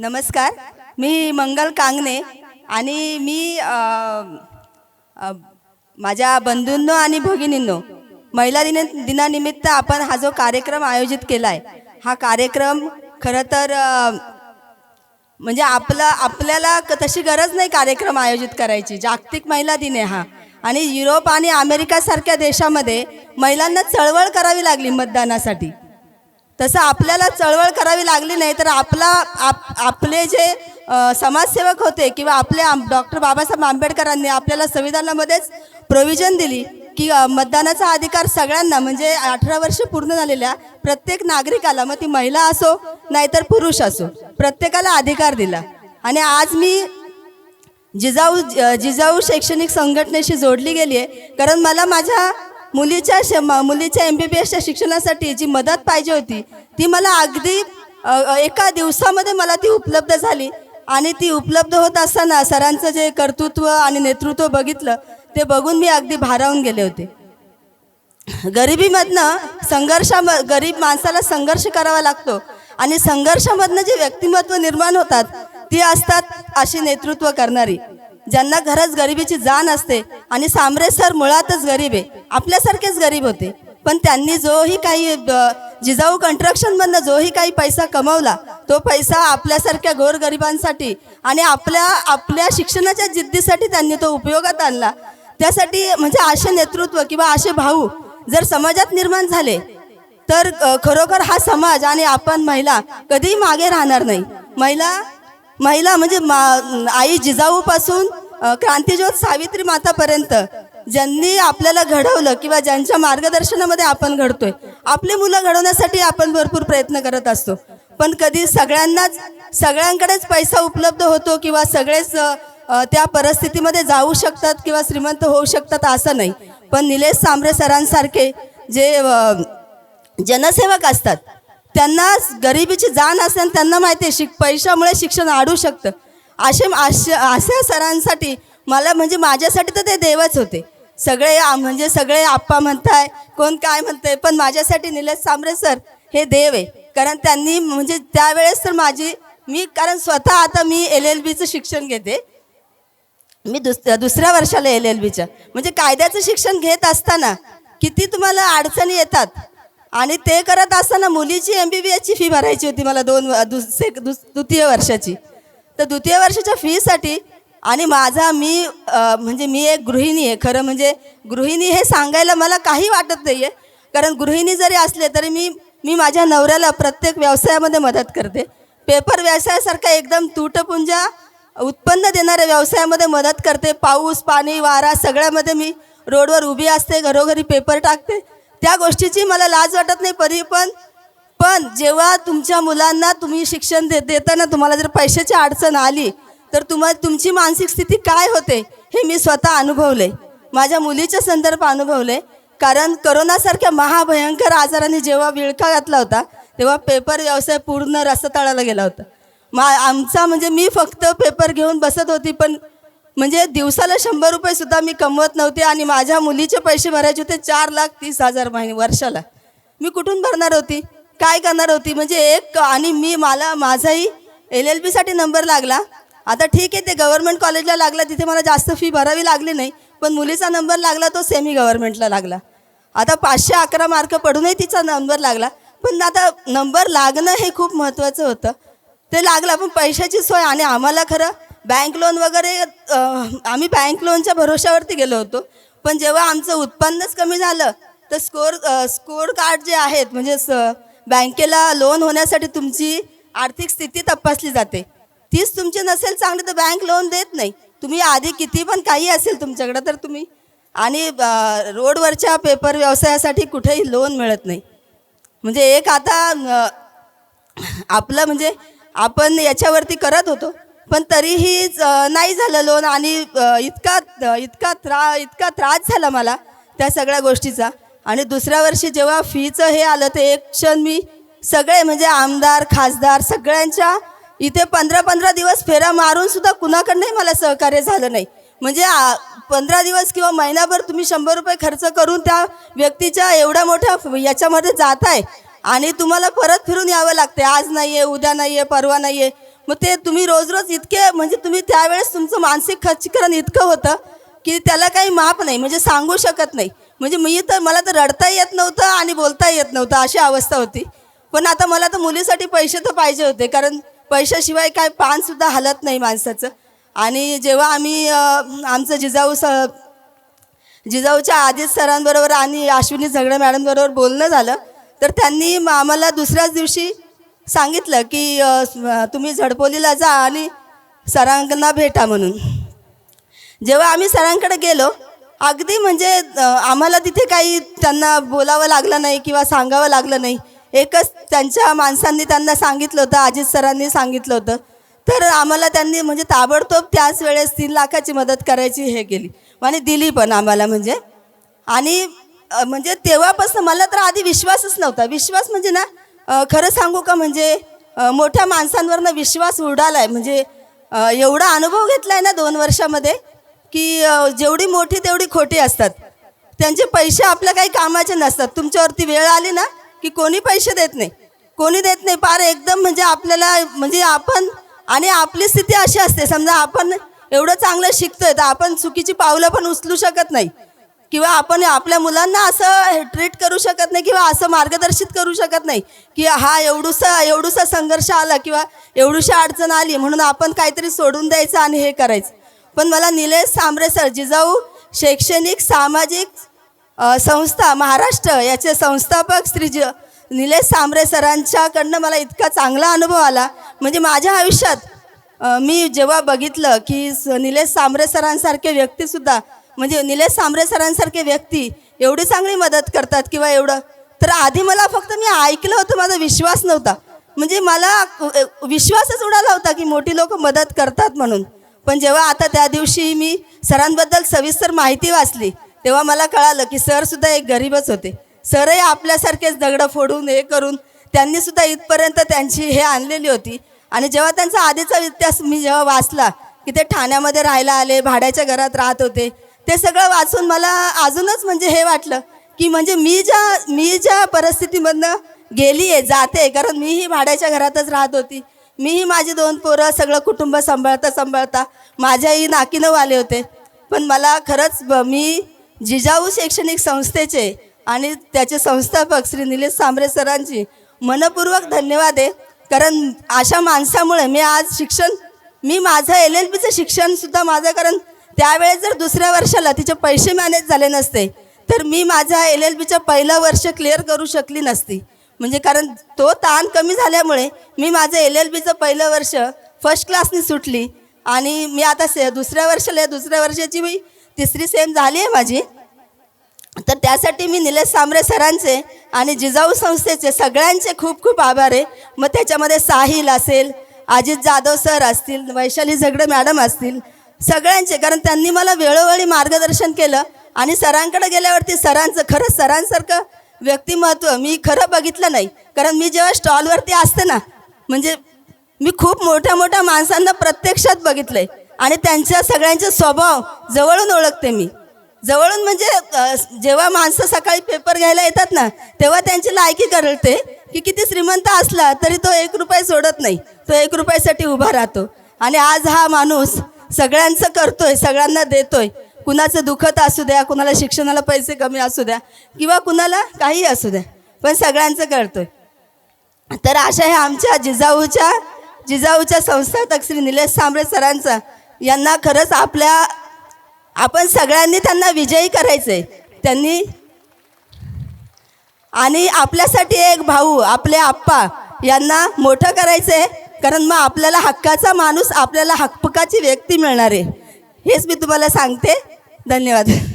नमस्कार. मी मंगल कांगणे आणि मी माझ्या बंधूंनो आणि भगिनींनो महिला दिन दिनानिमित्त आपण हा जो कार्यक्रम आयोजित केला आहे हा कार्यक्रम खरं तर म्हणजे आपलं आपल्याला क- तशी गरज नाही कार्यक्रम आयोजित करायची. जागतिक महिला दिन आहे हा. आणि युरोप आणि अमेरिकासारख्या देशामध्ये महिलांना चळवळ करावी लागली मतदानासाठी. तसं आपल्याला चळवळ करावी लागली नाही तर आपला आप आपले जे समाजसेवक होते किंवा आपले डॉक्टर बाबासाहेब आंबेडकरांनी आपल्याला संविधानामध्येच प्रोव्हिजन दिली की मतदानाचा अधिकार सगळ्यांना म्हणजे अठरा वर्ष पूर्ण झालेल्या प्रत्येक नागरिकाला मग ती महिला असो नाहीतर पुरुष असो प्रत्येकाला अधिकार दिला. आणि आज मी जिजाऊ जिजाऊ शैक्षणिक संघटनेशी जोडली गेली आहे. कारण मला माझ्या मुलीच्या श मुलीच्या एम बी बी एसच्या शिक्षणासाठी जी मदत पाहिजे होती ती मला अगदी एका दिवसामध्ये मला ती उपलब्ध झाली. आणि ती उपलब्ध होत असताना सरांचं जे कर्तृत्व आणि नेतृत्व बघितलं ते बघून मी अगदी भारावून गेले होते. गरिबीमधनं संघर्षा गरीब माणसाला संघर्ष करावा लागतो. आणि संघर्षामधनं जे व्यक्तिमत्व निर्माण होतात ती असतात अशी नेतृत्व करणारी. ज्यांना घरात गरिबीची जाण असते आणि सामरे सर मुळातच गरीब आहे आपल्यासारखेच गरीब होते. पण त्यांनी जोही काही जिजाऊ कंट्रक्शनमधनं जोही काही पैसा कमवला तो पैसा आपल्यासारख्या गोरगरिबांसाठी आणि आपल्या आपल्या शिक्षणाच्या जिद्दीसाठी त्यांनी तो उपयोगात आणला. त्यासाठी म्हणजे असे नेतृत्व किंवा असे भाऊ जर समाजात निर्माण झाले तर खरोखर हा समाज आणि आपण महिला कधीही मागे राहणार नाही. महिला महिला म्हणजे मा आई जिजाऊपासून क्रांतीज्योत सावित्री मातापर्यंत ज्यांनी आपल्याला घडवलं किंवा ज्यांच्या मार्गदर्शनामध्ये आपण घडतोय आपली मुलं घडवण्यासाठी आपण भरपूर प्रयत्न करत असतो. पण कधी सगळ्यांनाच सगळ्यांकडेच पैसा उपलब्ध होतो किंवा सगळेच त्या परिस्थितीमध्ये जाऊ शकतात किंवा श्रीमंत होऊ शकतात असं नाही. पण निलेश सांबरे सरांसारखे जे जनसेवक असतात त्यांना गरिबीची जाण असेल आणि त्यांना माहिती आहे शिक पैशामुळे शिक्षण अडू शकतं. असे असे अशा सरांसाठी मला म्हणजे माझ्यासाठी तर ते देवच होते. सगळे म्हणजे सगळे आप्पा म्हणताय कोण काय म्हणतंय पण माझ्यासाठी निलेश सांबरे सर हे देव आहे. कारण त्यांनी म्हणजे त्यावेळेस तर माझी मी कारण स्वतः आता मी एल एल बीचं शिक्षण घेते. मी दुस दुसऱ्या वर्षाला एल एल बीच्या. म्हणजे कायद्याचं शिक्षण घेत असताना किती तुम्हाला अडचणी येतात. आणि ते करत असताना मुलीची एम बी बी एसची फी भरायची होती मला दोन दुसरे दुस दुस द्वितीय वर्षाची. तर द्वितीय वर्षाच्या फीसाठी आणि माझा मी म्हणजे मी एक गृहिणी आहे. खरं म्हणजे गृहिणी हे सांगायला मला काही वाटत नाही आहे कारण गृहिणी जरी असले तरी मी मी माझ्या नवऱ्याला प्रत्येक व्यवसायामध्ये मदत करते. पेपर व्यवसायासारखा एकदम तुटपुंजा उत्पन्न देणाऱ्या व्यवसायामध्ये मदत करते. पाऊस पाणी वारा सगळ्यामध्ये मी रोडवर उभी असते घरोघरी पेपर टाकते. त्या गोष्टीची मला लाज वाटत नाही. परी पण पण जेव्हा तुमच्या मुलांना तुम्ही शिक्षण दे देताना तुम्हाला जर पैशाची अडचण आली तर तुम्हा तुमची मानसिक स्थिती काय होते हे मी स्वतः अनुभवले. माझ्या मुलीच्या संदर्भ अनुभवले. कारण करोनासारख्या महाभयंकर आजाराने जेव्हा विळखा घातला होता तेव्हा पेपर व्यवसाय पूर्ण रसतळाला गेला होता. मा आमचा म्हणजे मी फक्त पेपर घेऊन बसत होती पण म्हणजे दिवसाला शंभर रुपयेसुद्धा मी कमवत नव्हते आणि माझ्या मुलीचे पैसे भरायचे होते चार लाख तीस हजार महिने वर्षाला. मी कुठून भरणार होती? काय करणार होती? म्हणजे एक आणि मी मला माझाही एल एल बीसाठी नंबर लागला. आता ठीक आहे ते गव्हर्मेंट कॉलेजला लागला. तिथे मला जास्त फी भरावी लागली नाही. पण मुलीचा नंबर लागला तो सेमी गव्हर्मेंटला लागला. आता पाचशे अकरा मार्क पडूनही तिचा नंबर लागला. पण आता नंबर लागणं हे खूप महत्त्वाचं होतं. ते लागलं पण पैशाची सोय आणि आम्हाला खरं बँक लोन वगैरे आम्ही बँक लोनच्या भरोश्यावरती गेलो होतो. पण जेव्हा आमचं उत्पन्नच कमी झालं तर स्कोर स्कोर कार्ड जे आहेत म्हणजे स बँकेला लोन होण्यासाठी तुमची आर्थिक स्थिती तपासली जाते. तीच तुमची नसेल चांगली तर बँक लोन देत नाही. तुम्ही आधी किती पण काही असेल तुमच्याकडं तर तुम्ही. आणि रोडवरच्या पेपर व्यवसायासाठी कुठेही लोन मिळत नाही. म्हणजे एक आता आपलं म्हणजे आपण याच्यावरती करत होतो. पण तरीही नाही झालं लोन आणि इतका इतका त्रा इतका त्रास झाला मला त्या सगळ्या गोष्टीचा. आणि दुसऱ्या वर्षी जेव्हा फीचं हे आलं ते एक क्षण मी सगळे म्हणजे आमदार खासदार सगळ्यांच्या इथे पंधरा पंधरा दिवस फेरा मारून सुद्धा कुणाकडनंही मला सहकार्य झालं नाही. म्हणजे पंधरा दिवस किंवा महिनाभर तुम्ही शंभर रुपये खर्च करून त्या व्यक्तीच्या एवढ्या मोठ्या याच्यामध्ये जात आहे आणि तुम्हाला परत फिरून यावं लागते आज नाही आहे उद्या नाही आहे परवा नाही आहे मग ते तुम्ही रोज रोज इतके म्हणजे तुम्ही त्यावेळेस तुमचं मानसिक खच्चीकरण इतकं होतं की त्याला काही माप नाही. म्हणजे सांगू शकत नाही. म्हणजे मी तर मला तर रडता येत नव्हतं आणि बोलता येत नव्हतं अशी अवस्था होती. पण आता मला तर मुलीसाठी पैसे तर पाहिजे होते कारण पैशाशिवाय काय पानसुद्धा हलत नाही माणसाचं. आणि जेव्हा आम्ही आमचं जिजाऊ स जिजाऊच्या आदित सरांबरोबर आणि अश्विनी झगडे मॅडमबरोबर बोलणं झालं तर त्यांनी म- आम्हाला दुसऱ्याच दिवशी सांगितलं की तुम्ही झडपोलीला जा आणि सरांना भेटा म्हणून. जेव्हा आम्ही सरांकडे गेलो अगदी म्हणजे आम्हाला तिथे काही त्यांना बोलावं लागलं नाही किंवा सांगावं लागलं नाही. एकच त्यांच्या माणसांनी त्यांना सांगितलं होतं अजित सरांनी सांगितलं होतं. तर आम्हाला त्यांनी म्हणजे ताबडतोब त्याच वेळेस तीन लाखाची मदत करायची हे केली. आणि दिली पण आम्हाला म्हणजे. आणि म्हणजे तेव्हापासून मला तर आधी विश्वासच नव्हता. विश्वास म्हणजे ना खरं सांगू का म्हणजे मोठ्या माणसांवरनं विश्वास उडाला आहे म्हणजे एवढा अनुभव घेतला आहे ना दोन वर्षामध्ये की जेवढी मोठी तेवढी खोटी असतात. त्यांचे पैसे आपल्या काही कामाचे नसतात. तुमच्यावरती वेळ आली ना की कोणी पैसे देत नाही. कोणी देत नाही. पार एकदम म्हणजे आपल्याला म्हणजे आपण आणि आपली स्थिती अशी असते. समजा आपण एवढं चांगलं शिकतोय तर आपण चुकीची पावलं पण उचलू शकत नाही. किंवा आपण आपल्या मुलांना असं ट्रीट करू शकत नाही किंवा असं मार्गदर्शित करू शकत नाही की हा एवढूसा एवढूसा संघर्ष आला किंवा एवढूशी अडचण आली म्हणून आपण काहीतरी सोडून द्यायचं आणि हे करायचं. पण मला निलेश सांबरे सर जिजाऊ शैक्षणिक सामाजिक संस्था महाराष्ट्र याचे संस्थापक श्री ज निलेश सांबरे सरांच्याकडनं मला इतका चांगला अनुभव आला. म्हणजे माझ्या आयुष्यात मी जेव्हा बघितलं की स- निलेश सांबरे सरांसारखे व्यक्तीसुद्धा म्हणजे निलेश सांबरे सरांसारखे व्यक्ती एवढी चांगली मदत करतात किंवा एवढं तर आधी मला फक्त मी ऐकलं होतं माझा विश्वास नव्हता. म्हणजे मला विश्वासच उडाला होता की मोठी लोक मदत करतात म्हणून. पण जेव्हा आता त्या दिवशी मी सरांबद्दल सविस्तर माहिती वाचली तेव्हा मला कळालं की सरसुद्धा एक गरीबच होते. सरही आपल्यासारखेच दगडं फोडून हे करून त्यांनीसुद्धा इथपर्यंत त्यांची हे आणलेली होती. आणि जेव्हा त्यांचा आधीचा इतिहास मी जेव्हा वाचला की ते ठाण्यामध्ये राहायला आले भाड्याच्या घरात राहत होते ते सगळं वाचून मला अजूनच म्हणजे हे वाटलं की म्हणजे मी ज्या मी ज्या परिस्थितीमधनं गेली आहे जाते कारण मीही भाड्याच्या घरातच राहत होती. मीही माझी दोन पोरं सगळं कुटुंब सांभाळता सांभाळता माझ्याही नाकीनं आले होते. पण मला खरंच ब- मी जिजाऊ शैक्षणिक संस्थेचे आणि त्याचे संस्थापक श्री निलेश सांबरे सरांची मनपूर्वक धन्यवाद आहे. कारण अशा माणसामुळे मी आज शिक्षण मी माझं एल एल बीचं शिक्षणसुद्धा माझं कारण त्यावेळेस जर दुसऱ्या वर्षाला तिचे पैसे मॅनेज झाले नसते तर मी माझ्या एल एल बीचं पहिलं वर्ष क्लिअर करू शकली नसती. म्हणजे कारण तो ताण कमी झाल्यामुळे मी माझं एल एल बीचं पहिलं वर्ष फर्स्ट क्लासनी सुटली आणि मी आता से दुसऱ्या वर्षाला दुसऱ्या वर्षाची मी तिसरी सेम झाली आहे माझी. तर त्यासाठी मी निलेश सांबरे सरांचे आणि जिजाऊ संस्थेचे सगळ्यांचे खूप खूप आभार आहे. मग त्याच्यामध्ये साहिल असेल अजित जाधव सर असतील वैशाली झगडे मॅडम असतील सगळ्यांचे कारण त्यांनी मला वेळोवेळी मार्गदर्शन केलं आणि सरांकडे गेल्यावरती सरांचं खरंच सरांसारखं व्यक्तिमत्व मी खरं बघितलं नाही. कारण मी जेव्हा स्टॉलवरती असते ना म्हणजे मी खूप मोठ्या मोठ्या माणसांना प्रत्यक्षात बघितलंय. आणि त्यांच्या सगळ्यांचे स्वभाव जवळून ओळखते मी. जवळून म्हणजे जेव्हा माणसं सकाळी पेपर घ्यायला येतात ना तेव्हा त्यांची लायकी करते की किती श्रीमंत असला तरी तो एक रुपये सोडत नाही. तो एक रुपयासाठी उभा राहतो. आणि आज हा माणूस सगळ्यांचं करतोय सगळ्यांना देतोय. कुणाचं दुखत असू द्या कुणाला शिक्षणाला पैसे कमी असू द्या किंवा कुणाला काही असू द्या पण सगळ्यांचं करतोय तर अशा ह्या आमच्या जिजाऊच्या जिजाऊच्या संस्थापक श्री निलेश सांबरे सरांचा यांना खरंच आपल्या आपण सगळ्यांनी त्यांना विजयी करायचंय. त्यांनी आणि आपल्यासाठी एक भाऊ आपले आप्पा यांना मोठं करायचंय कारण मग आपल्याला हक्काचा माणूस आपल्याला हक्काची व्यक्ती मिळणार आहे. हेच मी तुम्हाला सांगते. धन्यवाद.